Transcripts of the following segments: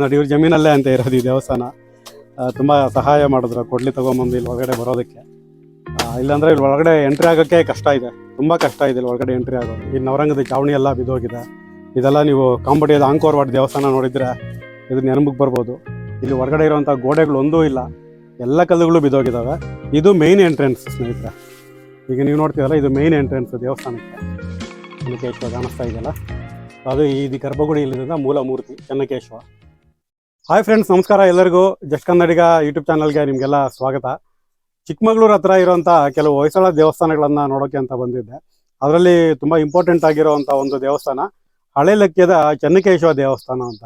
ನೋಡಿ, ಇವ್ರ ಜಮೀನಲ್ಲೇ ಅಂತ ಇರೋದು ಈ ದೇವಸ್ಥಾನ. ತುಂಬ ಸಹಾಯ ಮಾಡಿದ್ರು, ಕೊಡ್ಲಿ ತಗೊಂಬಂದು ಇಲ್ಲಿ ಒಳಗಡೆ ಬರೋದಕ್ಕೆ. ಇಲ್ಲಾಂದರೆ ಇಲ್ಲಿ ಒಳಗಡೆ ಎಂಟ್ರಿ ಆಗೋಕ್ಕೆ ಕಷ್ಟ ಇದೆ. ತುಂಬಾ ಕಷ್ಟ ಇದೆ ಇಲ್ಲಿ ಒಳಗಡೆ ಎಂಟ್ರಿ ಆಗೋದು ಇಲ್ಲಿ ನವರಂಗದ ಚಾವಣಿ ಎಲ್ಲ ಬಿದ್ದೋಗಿದೆ. ಇದೆಲ್ಲ ನೀವು ಕಾಂಬೋಡಿಯಾದ ಆಂಕೋರ್ ವಾಟ್ ದೇವಸ್ಥಾನ ನೋಡಿದ್ರೆ ಇದು ನೆನಪಿಗೆ ಬರ್ಬೋದು. ಇಲ್ಲಿ ಹೊರಗಡೆ ಇರುವಂಥ ಗೋಡೆಗಳು ಒಂದೂ ಇಲ್ಲ. ಎಲ್ಲ ಕಲ್ಲುಗಳು ಬಿದ್ದೋಗಿದ್ದಾವೆ ಇದು ಮೇಯ್ನ್ ಎಂಟ್ರೆನ್ಸ್ ಸ್ನೇಹಿತರೆ. ಈಗ ನೀವು ನೋಡ್ತೀರಲ್ಲ, ಇದು ಮೇಯ್ನ್ ಎಂಟ್ರೆನ್ಸ್ ದೇವಸ್ಥಾನಕ್ಕೆ. ಚೆನ್ನಕೇಶ್ವರ ಕಾಣಿಸ್ತಾ ಇದೆಯಲ್ಲ? ಅದು ಇದು ಗರ್ಭಗುಡಿ ಇಲ್ಲಿಂದ ಮೂಲ ಮೂರ್ತಿ ಚೆನ್ನಕೇಶ್ವರ ಹಾಯ್ ಫ್ರೆಂಡ್ಸ್ ನಮಸ್ಕಾರ ಎಲ್ಲರಿಗೂ. ಜಸ್ಟ್ ಕನ್ನಡಿಗ ಯೂಟ್ಯೂಬ್ ಚಾನಲ್ಗೆ ನಿಮಗೆಲ್ಲ ಸ್ವಾಗತ. ಚಿಕ್ಕಮಗಳೂರು ಹತ್ರ ಇರುವಂಥ ಕೆಲವು ಹೊಯ್ಸಳ ದೇವಸ್ಥಾನಗಳನ್ನು ನೋಡೋಕೆ ಅಂತ ಬಂದಿದ್ದೆ. ಅದರಲ್ಲಿ ತುಂಬ ಇಂಪಾರ್ಟೆಂಟ್ ಆಗಿರುವಂಥ ಒಂದು ದೇವಸ್ಥಾನ, ಹಳೆ ಲೆಕ್ಕದ ಚೆನ್ನಕೇಶ್ವರ ದೇವಸ್ಥಾನ ಅಂತ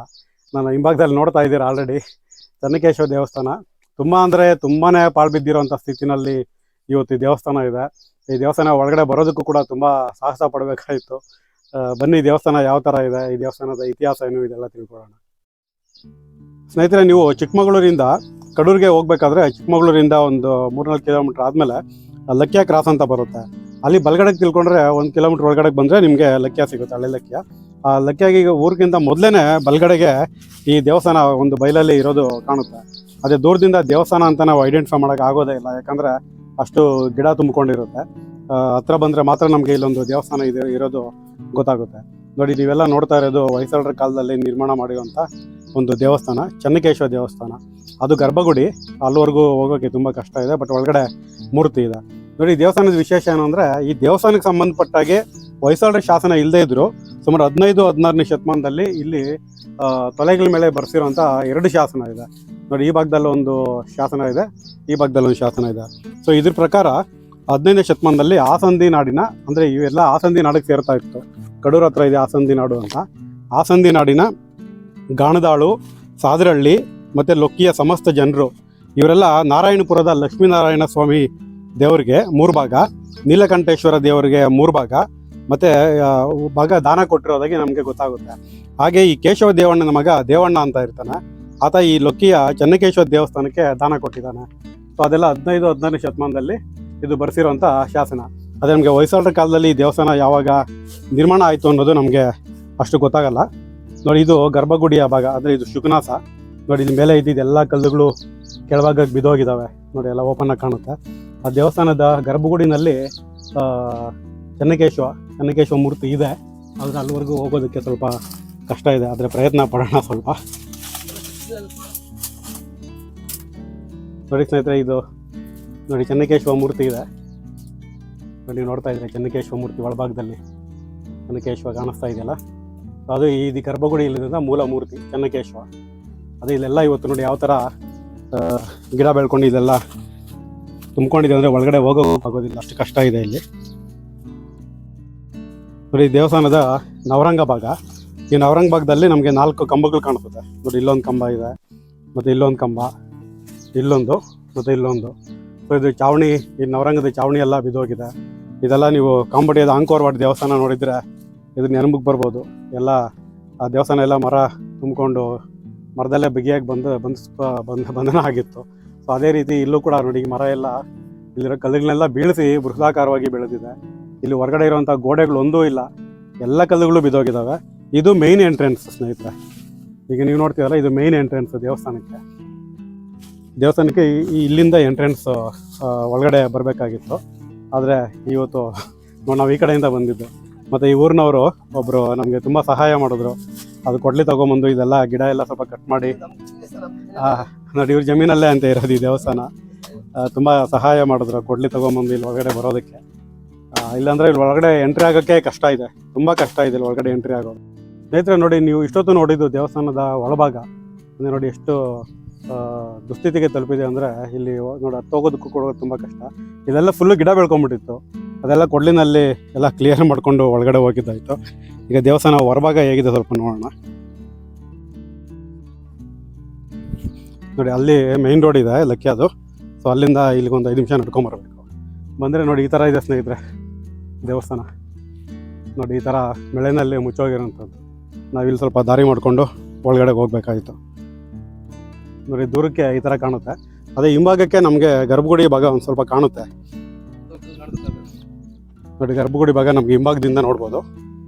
ನಾನು ಹಿಂಭಾಗದಲ್ಲಿ ನೋಡ್ತಾ ಇದ್ದೀರಾ ಆಲ್ರೆಡಿ ಚೆನ್ನಕೇಶ್ವರ ದೇವಸ್ಥಾನ. ತುಂಬ ಅಂದರೆ ತುಂಬಾ ಪಾಳು ಬಿದ್ದಿರೋಂಥ ಸ್ಥಿತಿನಲ್ಲಿ ಇವತ್ತು ದೇವಸ್ಥಾನ ಇದೆ. ಈ ದೇವಸ್ಥಾನ ಒಳಗಡೆ ಬರೋದಕ್ಕೂ ಕೂಡ ತುಂಬ ಸಾಹಸ ಪಡಬೇಕಾಯಿತು. ಬನ್ನಿ ದೇವಸ್ಥಾನ ಯಾವ ಥರ ಇದೆ, ಈ ದೇವಸ್ಥಾನದ ಇತಿಹಾಸ ಏನು ಇದೆಲ್ಲ ತಿಳ್ಕೊಳ್ಳೋಣ. ಸ್ನೇಹಿತರೆ, ನೀವು ಚಿಕ್ಕಮಗಳೂರಿಂದ ಕಡೂರಿಗೆ ಹೋಗ್ಬೇಕಾದ್ರೆ ಚಿಕ್ಕಮಗಳೂರಿಂದ ಒಂದು ಮೂರ್ನಾಲ್ಕು ಕಿಲೋಮೀಟರ್ ಆದಮೇಲೆ ಲಕ್ಕಿಯ ಕ್ರಾಸ್ ಅಂತ ಬರುತ್ತೆ. ಅಲ್ಲಿ ಬಲಗಡೆಗೆ ತಿಳ್ಕೊಂಡ್ರೆ ಒಂದು ಕಿಲೋಮೀಟರ್ ಒಳಗಡೆ ಬಂದರೆ ನಿಮಗೆ ಲಕ್ಕಿಯ ಸಿಗುತ್ತೆ, ಹಳೆ ಲಕ್ಕಿಯ. ಆ ಲಕ್ಕಿಯಾಗಿ ಊರಿಗಿಂತ ಮೊದಲೇ ಬಲಗಡೆಗೆ ಈ ದೇವಸ್ಥಾನ ಒಂದು ಬಯಲಲ್ಲಿ ಇರೋದು ಕಾಣುತ್ತೆ. ಅದೇ ದೂರದಿಂದ ದೇವಸ್ಥಾನ ಅಂತ ನಾವು ಐಡೆಂಟಿಫೈ ಮಾಡೋಕೆ ಆಗೋದೇ ಇಲ್ಲ, ಯಾಕಂದರೆ ಅಷ್ಟು ಗಿಡ ತುಂಬಿಕೊಂಡಿರುತ್ತೆ. ಹತ್ರ ಬಂದರೆ ಮಾತ್ರ ನಮಗೆ ಇಲ್ಲೊಂದು ದೇವಸ್ಥಾನ ಇದೆ, ಇರೋದು ಗೊತ್ತಾಗುತ್ತೆ. ನೋಡಿ, ನೀವೆಲ್ಲ ನೋಡ್ತಾ ಇರೋದು ಹೊಯ್ಸಳರ ಕಾಲದಲ್ಲಿ ನಿರ್ಮಾಣ ಮಾಡಿರುವಂಥ ಒಂದು ದೇವಸ್ಥಾನ ಚನ್ನಕೇಶ್ವರ ದೇವಸ್ಥಾನ. ಅದು ಗರ್ಭಗುಡಿ. ಅಲ್ಲಿವರೆಗೂ ಹೋಗೋಕ್ಕೆ ತುಂಬ ಕಷ್ಟ ಇದೆ, ಬಟ್ ಒಳಗಡೆ ಮೂರ್ತಿ ಇದೆ. ನೋಡಿ ದೇವಸ್ಥಾನದ ವಿಶೇಷ ಏನು ಅಂದರೆ, ಈ ದೇವಸ್ಥಾನಕ್ಕೆ ಸಂಬಂಧಪಟ್ಟಾಗೆ ಹೊಯ್ಸಳರ ಶಾಸನ ಇಲ್ಲದೇ ಇದ್ರು, ಸುಮಾರು ಹದಿನೈದು, ಹದಿನಾರನೇ ಶತಮಾನದಲ್ಲಿ ಇಲ್ಲಿ ತೊಲೆಗಳ ಮೇಲೆ ಬರೆಸಿರುವಂಥ ಎರಡು ಶಾಸನ ಇದೆ. ನೋಡಿ, ಈ ಭಾಗದಲ್ಲಿ ಒಂದು ಶಾಸನ ಇದೆ, ಈ ಭಾಗದಲ್ಲಿ ಒಂದು ಶಾಸನ ಇದೆ. ಸೊ ಇದ್ರ ಪ್ರಕಾರ ಹದಿನೈದನೇ ಶತಮಾನದಲ್ಲಿ ಆಸಂದಿ ನಾಡಿನ, ಅಂದರೆ ಇವೆಲ್ಲ ಆಸಂದಿ ನಾಡಿಗೆ ಸೇರ್ತಾ ಇತ್ತು. ಕಡೂರ ಹತ್ರ ಇದೆ ಆಸಂದಿ ನಾಡು ಅಂತ. ಆಸಂದಿ ನಾಡಿನ ಗಾಣದಾಳು, ಸಾದರಹಳ್ಳಿ, ಮತ್ತು ಲೊಕ್ಕಿಯ ಸಮಸ್ತ ಜನರು, ಇವರೆಲ್ಲ ನಾರಾಯಣಪುರದ ಲಕ್ಷ್ಮೀನಾರಾಯಣ ಸ್ವಾಮಿ ದೇವರಿಗೆ ಮೂರು ಭಾಗ, ನೀಲಕಂಠೇಶ್ವರ ದೇವರಿಗೆ ಮೂರು ಭಾಗ, ಮತ್ತು ಭಾಗ ದಾನ ಕೊಟ್ಟಿರೋದಾಗಿ ನಮಗೆ ಗೊತ್ತಾಗುತ್ತೆ. ಹಾಗೆ ಈ ಕೇಶವ ದೇವಣ್ಣನ ಮಗ ದೇವಣ್ಣ ಅಂತ ಇರ್ತಾನೆ. ಆತ ಈ ಲೊಕ್ಕಿಯ ಚನ್ನಕೇಶ್ವರ ದೇವಸ್ಥಾನಕ್ಕೆ ದಾನ ಕೊಟ್ಟಿದ್ದಾನೆ. ಸೊ ಅದೆಲ್ಲ ಹದಿನೈದು, ಹದಿನಾರನೇ ಶತಮಾನದಲ್ಲಿ ಇದು ಬರ್ಸಿರುವಂಥ ಶಾಸನ. ಅದೇ ನಮಗೆ ಹೊಯ್ಸಳರ ಕಾಲದಲ್ಲಿ ದೇವಸ್ಥಾನ ಯಾವಾಗ ನಿರ್ಮಾಣ ಆಯಿತು ಅನ್ನೋದು ನಮಗೆ ಅಷ್ಟು ಗೊತ್ತಾಗಲ್ಲ. ನೋಡಿ, ಇದು ಗರ್ಭಗುಡಿಯ ಭಾಗ ಅಂದರೆ ಇದು ಶುಕನಾಸ. ನೋಡಿ, ಇಲ್ಲಿ ಮೇಲೆ ಇದ್ದಿದ್ದು ಎಲ್ಲ ಕಲ್ಲುಗಳು ಕೆಳಭಾಗಕ್ಕೆ ಬಿದ್ದೋಗಿದ್ದಾವೆ ನೋಡಿ, ಎಲ್ಲ ಓಪನ್ ಆಗಿ ಕಾಣುತ್ತೆ. ಆ ದೇವಸ್ಥಾನದ ಗರ್ಭಗುಡಿನಲ್ಲಿ ಚೆನ್ನಕೇಶ್ವ ಚೆನ್ನಕೇಶ್ವ ಮೂರ್ತಿ ಇದೆ. ಆದರೆ ಅಲ್ಲಿವರೆಗೂ ಹೋಗೋದಕ್ಕೆ ಸ್ವಲ್ಪ ಕಷ್ಟ ಇದೆ. ಆದರೆ ಪ್ರಯತ್ನ ಪಡೋಣ ಸ್ವಲ್ಪ. ನೋಡಿ ಸ್ನೇಹಿತರೆ, ಇದು ನೋಡಿ, ಚೆನ್ನಕೇಶ್ವ ಮೂರ್ತಿ ಇದೆ. ನೋಡಿ ನೋಡ್ತಾ ಇದ್ರೆ ಚೆನ್ನಕೇಶ್ವ ಮೂರ್ತಿ ಒಳಭಾಗದಲ್ಲಿ. ಚೆನ್ನಕೇಶ್ವ ಕಾಣಿಸ್ತಾ ಇದೆಯಲ್ಲ? ಅದು ಈ ಗರ್ಭಗುಡಿ ಇಲ್ಲಿಂದ ಮೂಲ ಮೂರ್ತಿ, ಚೆನ್ನಕೇಶ್ವ. ಅದು ಇಲ್ಲೆಲ್ಲ ಇವತ್ತು ನೋಡಿ ಯಾವ ಥರ ಗಿಡ ಬೆಳ್ಕೊಂಡು ಇದೆಲ್ಲ ತುಂಬ್ಕೊಂಡಿದೆ ಅಂದರೆ ಒಳಗಡೆ ಹೋಗೋಕೆ ಆಗೋದಿಲ್ಲ. ಅಷ್ಟು ಕಷ್ಟ ಇದೆ ಇಲ್ಲಿ. ನೋಡಿ ದೇವಸ್ಥಾನದ ನವರಂಗ ಭಾಗ. ಈ ನವರಂಗ ಭಾಗದಲ್ಲಿ ನಮಗೆ ನಾಲ್ಕು ಕಂಬಗಳು ಕಾಣಿಸುತ್ತೆ. ನೋಡಿ, ಇಲ್ಲೊಂದು ಕಂಬ ಇದೆ, ಮತ್ತು ಇಲ್ಲೊಂದು ಕಂಬ, ಇಲ್ಲೊಂದು, ಮತ್ತು ಇಲ್ಲೊಂದು. ಇದು ಚಾವಣಿ, ಈ ನವರಂಗದ ಚಾವಣಿ ಎಲ್ಲ ಬಿದ್ದೋಗಿದೆ. ಇದೆಲ್ಲ ನೀವು ಕಾಂಬೋಡಿಯಾದ ಆಂಕೋರ್ ವಾಟ್ ದೇವಸ್ಥಾನ ನೋಡಿದರೆ ಇದು ನೆನಪಿಗೆ ಬರ್ಬೋದು. ಎಲ್ಲ, ಆ ದೇವಸ್ಥಾನ ಎಲ್ಲ ಮರ ತುಂಬಿಕೊಂಡು ಮರದಲ್ಲೇ ಬಿಗಿಯಾಗಿ ಬಂದು ಬಂದು ಬಂದ, ಬಂಧನ ಆಗಿತ್ತು. ಸೊ ಅದೇ ರೀತಿ ಇಲ್ಲೂ ಕೂಡ ನೋಡಿ ಮರ ಎಲ್ಲ ಇಲ್ಲಿರೋ ಕಲ್ಲುಗಳನ್ನೆಲ್ಲ ಬೀಳಿಸಿ ಬೃಹದಾಕಾರವಾಗಿ ಬೆಳೆದಿದೆ. ಇಲ್ಲಿ ಹೊರಗಡೆ ಇರುವಂಥ ಗೋಡೆಗಳು ಒಂದೂ ಇಲ್ಲ. ಎಲ್ಲ ಕಲ್ಲುಗಳು ಬಿದ್ದೋಗಿದ್ದಾವೆ. ಇದು ಮೇಯ್ನ್ ಎಂಟ್ರೆನ್ಸ್ ಸ್ನೇಹಿತರೆ. ಈಗ ನೀವು ನೋಡ್ತೀವಲ್ಲ ಇದು ಮೇಯ್ನ್ ಎಂಟ್ರೆನ್ಸ್ ದೇವಸ್ಥಾನಕ್ಕೆ. ದೇವಸ್ಥಾನಕ್ಕೆ ಇಲ್ಲಿಂದ ಎಂಟ್ರೆನ್ಸ್ ಒಳಗಡೆ ಬರಬೇಕಾಗಿತ್ತು. ಆದರೆ ಇವತ್ತು ನಾವು ಈ ಕಡೆಯಿಂದ ಬಂದಿದ್ದು. ಮತ್ತು ಈ ಊರಿನವರು ಒಬ್ಬರು ನಮಗೆ ತುಂಬ ಸಹಾಯ ಮಾಡಿದ್ರು. ಅದು ಕೊಡ್ಲಿ ತೊಗೊಂಬಂದು ಇದೆಲ್ಲ ಗಿಡ ಎಲ್ಲ ಸ್ವಲ್ಪ ಕಟ್ ಮಾಡಿ ನೋಡಿ ಇವ್ರ ಜಮೀನಲ್ಲೇ ಅಂತ ಇರೋದು ಈ ದೇವಸ್ಥಾನ. ತುಂಬ ಸಹಾಯ ಮಾಡಿದ್ರು ಕೊಡ್ಲಿ ತೊಗೊಂಬಂದು ಇಲ್ಲಿ ಒಳಗಡೆ ಬರೋದಕ್ಕೆ. ಇಲ್ಲಾಂದರೆ ಇಲ್ಲಿ ಒಳಗಡೆ ಎಂಟ್ರಿ ಆಗೋಕ್ಕೆ ಕಷ್ಟ ಇದೆ. ತುಂಬ ಕಷ್ಟ ಇದೆ ಇಲ್ಲಿ ಒಳಗಡೆ ಎಂಟ್ರಿ ಆಗೋದು. ಸ್ನೇಹಿತರೆ ನೋಡಿ ನೀವು ಇಷ್ಟೊತ್ತು ನೋಡಿದ್ದು ದೇವಸ್ಥಾನದ ಒಳಭಾಗ. ಅಂದರೆ ನೋಡಿ ಎಷ್ಟು ದುಸ್ಥಿತಿಗೆ ತಲುಪಿದೆ ಅಂದರೆ ಇಲ್ಲಿ ನೋಡಿ ತೋಗೋದಕ್ಕೂ ಕೊಡೋದು ತುಂಬ ಕಷ್ಟ. ಇದೆಲ್ಲ ಫುಲ್ಲು ಗಿಡ ಬೆಳ್ಕೊಂಬಿಟ್ಟಿತ್ತು. ಅದೆಲ್ಲ ಕೊಡ್ಲಿನಲ್ಲಿ ಎಲ್ಲ ಕ್ಲಿಯರ್ ಮಾಡಿಕೊಂಡು ಒಳಗಡೆ ಹೋಗಿದ್ದಾಯಿತು. ಈಗ ದೇವಸ್ಥಾನ ಹೊರಭಾಗ ಹೇಗಿದೆ ಸ್ವಲ್ಪ ನೋಡೋಣ. ನೋಡಿ, ಅಲ್ಲಿ ಮೈನ್ ರೋಡ್ ಇದೆ, ಲಕ್ಕಿ ಅದು. ಸೊ ಅಲ್ಲಿಂದ ಇಲ್ಲಿಗೊಂದು ಐದು ನಿಮಿಷ ನಡ್ಕೊಂಬರ್ಬೇಕು ಬಂದರೆ ನೋಡಿ, ಈ ಥರ ಇದೆ ಸ್ನೇಹಿತರೆ, ದೇವಸ್ಥಾನ. ನೋಡಿ, ಈ ಥರ ಮಳೆನಲ್ಲಿ ಮುಚ್ಚೋಗಿರೋಂಥದ್ದು ನಾವಿಲ್ಲಿ ಸ್ವಲ್ಪ ದಾರಿ ಮಾಡಿಕೊಂಡು ಒಳಗಡೆ ಹೋಗ್ಬೇಕಾಗಿತ್ತು ನೋಡಿ, ದೂರಕ್ಕೆ ಈ ಥರ ಕಾಣುತ್ತೆ. ಅದೇ ಹಿಂಭಾಗಕ್ಕೆ ನಮಗೆ ಗರ್ಭಗುಡಿ ಭಾಗ ಒಂದು ಸ್ವಲ್ಪ ಕಾಣುತ್ತೆ. ನೋಡಿ, ಗರ್ಭಗುಡಿ ಭಾಗ ನಮ್ಗೆ ಹಿಂಭಾಗದಿಂದ ನೋಡ್ಬೋದು.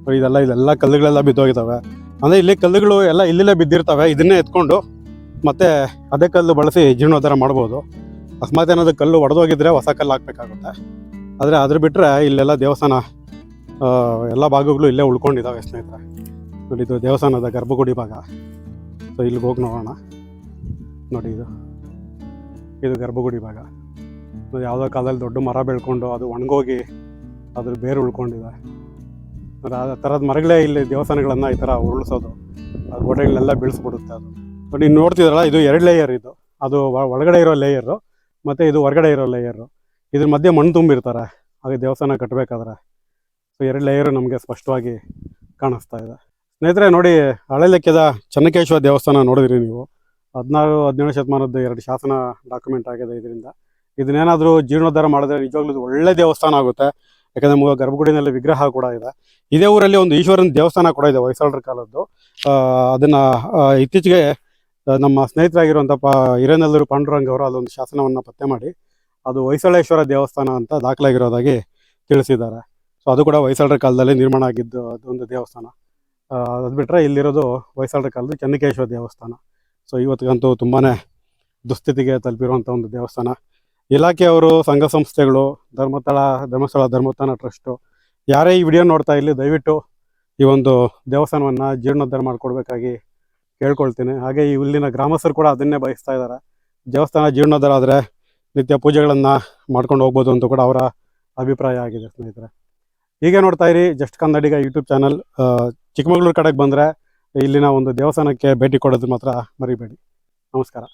ನೋಡಿ, ಇದೆಲ್ಲ ಇದೆಲ್ಲ ಕಲ್ಲುಗಳೆಲ್ಲ ಬಿದ್ದೋಗಿದ್ದಾವೆ ಅಂದರೆ ಇಲ್ಲಿ ಕಲ್ಲುಗಳು ಎಲ್ಲ ಇಲ್ಲಿಲ್ಲೇ ಬಿದ್ದಿರ್ತವೆ, ಇದನ್ನೇ ಎತ್ಕೊಂಡು ಮತ್ತೆ ಅದೇ ಕಲ್ಲು ಬಳಸಿ ಜೀರ್ಣೋದ್ಧಾರ ಮಾಡ್ಬೋದು. ಅಕಸ್ಮಾತ್ ಏನಾದ್ರು ಕಲ್ಲು ಒಡೆದೋಗಿದ್ರೆ ಹೊಸ ಕಲ್ಲು ಹಾಕ್ಬೇಕಾಗುತ್ತೆ. ಆದರೆ ಅದ್ರ ಬಿಟ್ಟರೆ ಇಲ್ಲೆಲ್ಲ ದೇವಸ್ಥಾನ ಎಲ್ಲ ಭಾಗಗಳು ಇಲ್ಲೇ ಉಳ್ಕೊಂಡಿದ್ದಾವೆ ಸ್ನೇಹಿತರೆ. ನೋಡಿ, ಇದು ದೇವಸ್ಥಾನದ ಗರ್ಭಗುಡಿ ಭಾಗ. ಸೊ ಇಲ್ಲಿಗೆ ಹೋಗಿ ನೋಡೋಣ. ನೋಡಿ ಇದು. ಇದು ಗರ್ಭಗುಡಿ ಭಾಗ. ಯಾವುದೋ ಕಾಲದಲ್ಲಿ ದೊಡ್ಡ ಮರ ಬೆಳ್ಕೊಂಡು ಅದು ಒಣಗೋಗಿ ಅದ್ರ ಬೇರು ಉಳ್ಕೊಂಡಿದೆ. ಆ ಥರದ ಮರಗಳೇ ಇಲ್ಲಿ ದೇವಸ್ಥಾನಗಳನ್ನು ಈ ಥರ ಉರುಳಿಸೋದು. ಆ ಗೋಡೆಗಳೆಲ್ಲ ಬೀಳಿಸ್ಬಿಡುತ್ತೆ ಅದು. ಬಟ್ ನೀವು ನೋಡ್ತಿದ್ರಲ್ಲ, ಇದು ಎರಡು ಲೇಯರ್ ಇದು. ಅದು ಒಳಗಡೆ ಇರೋ ಲೇಯರು ಮತ್ತು ಇದು ಹೊರಗಡೆ ಇರೋ ಲೇಯರು ಇದ್ರ ಮಧ್ಯೆ ಮಣ್ಣು ತುಂಬಿರ್ತಾರೆ. ಹಾಗೆ ದೇವಸ್ಥಾನ ಕಟ್ಟಬೇಕಾದ್ರೆ ಸೊ ಎರಡು ಲೇಯರು ನಮಗೆ ಸ್ಪಷ್ಟವಾಗಿ ಕಾಣಿಸ್ತಾ ಇದೆ. ಸ್ನೇಹಿತರೆ, ನೋಡಿ ಹಳೆ ಲೆಕ್ಕದ ಚೆನ್ನಕೇಶ್ವರ ದೇವಸ್ಥಾನ ನೋಡಿದ್ರಿ ನೀವು? ಹದಿನಾರು, ಹದಿನೇಳು ಶತಮಾನದ ಎರಡು ಶಾಸನ ಡಾಕ್ಯುಮೆಂಟ್ ಆಗಿದೆ ಇದರಿಂದ. ಇದನ್ನೇನಾದರೂ ಜೀರ್ಣೋದ್ಧಾರ ಮಾಡಿದ್ರೆ ನಿಜವಾಗ್ಲೂ ಒಳ್ಳೆ ದೇವಸ್ಥಾನ ಆಗುತ್ತೆ. ಯಾಕಂದರೆ ಗರ್ಭಗುಡಿನಲ್ಲಿ ವಿಗ್ರಹ ಕೂಡ ಇದೆ. ಇದೇ ಊರಲ್ಲಿ ಒಂದು ಈಶ್ವರನ ದೇವಸ್ಥಾನ ಕೂಡ ಇದೆ ಹೊಯ್ಸಳರ ಕಾಲದ್ದು. ಅದನ್ನು ಇತ್ತೀಚೆಗೆ ನಮ್ಮ ಸ್ನೇಹಿತರಾಗಿರುವಂಥ ಪ, ಹಿರೇನಲ್ಲೂರು ಪಾಂಡುರಂಗ್ ಅವರು ಅದೊಂದು ಶಾಸನವನ್ನು ಪತ್ತೆ ಮಾಡಿ, ಅದು ಹೊಯ್ಸಳೇಶ್ವರ ದೇವಸ್ಥಾನ ಅಂತ ದಾಖಲಾಗಿರೋದಾಗಿ ತಿಳಿಸಿದ್ದಾರೆ. ಸೊ ಅದು ಕೂಡ ಹೊಯ್ಸಳರ ಕಾಲದಲ್ಲಿ ನಿರ್ಮಾಣ ಆಗಿದ್ದು ಅದೊಂದು ದೇವಸ್ಥಾನ. ಅದು ಬಿಟ್ಟರೆ ಇಲ್ಲಿರೋದು ಹೊಯ್ಸಳರ ಕಾಲದ ಚನ್ನಕೇಶ್ವರ ದೇವಸ್ಥಾನ. ಸೊ ಇವತ್ತಿಗಂತೂ ತುಂಬಾ ದುಸ್ಥಿತಿಗೆ ತಲುಪಿರುವಂಥ ಒಂದು ದೇವಸ್ಥಾನ. ಇಲಾಖೆಯವರು ಸಂಘ ಸಂಸ್ಥೆಗಳು ಧರ್ಮಸ್ಥಳ ಧರ್ಮಸ್ಥಳ, ಧರ್ಮಸ್ಥಾನ ಟ್ರಸ್ಟು ಯಾರೇ ಈ ವಿಡಿಯೋ ನೋಡ್ತಾ ಇಲ್ಲಿ ದಯವಿಟ್ಟು ಈ ಒಂದು ದೇವಸ್ಥಾನವನ್ನು ಜೀರ್ಣೋದ್ಧಾರ ಮಾಡಿಕೊಡ್ಬೇಕಾಗಿ ಕೇಳ್ಕೊಳ್ತೀನಿ. ಹಾಗೆ ಈ ಇಲ್ಲಿನ ಗ್ರಾಮಸ್ಥರು ಕೂಡ ಅದನ್ನೇ ಬಯಸ್ತಾ ಇದ್ದಾರೆ. ದೇವಸ್ಥಾನ ಜೀರ್ಣೋದ್ಧಾರ ಆದರೆ ನಿತ್ಯ ಪೂಜೆಗಳನ್ನು ಮಾಡ್ಕೊಂಡು ಹೋಗ್ಬೋದು ಅಂತ ಕೂಡ ಅವರ ಅಭಿಪ್ರಾಯ ಆಗಿದೆ ಸ್ನೇಹಿತರೆ. ಹೀಗೆ ನೋಡ್ತಾ ಇರಿ, just Kannadiga YouTube channel. Chikkamagaluru ಕಡೆಗೆ ಬಂದರೆ ಇಲ್ಲಿನ ಒಂದು ದೇವಸ್ಥಾನಕ್ಕೆ ಭೇಟಿ ಕೊಡೋದು ಮಾತ್ರ ಮರಿಬೇಡಿ. ನಮಸ್ಕಾರ.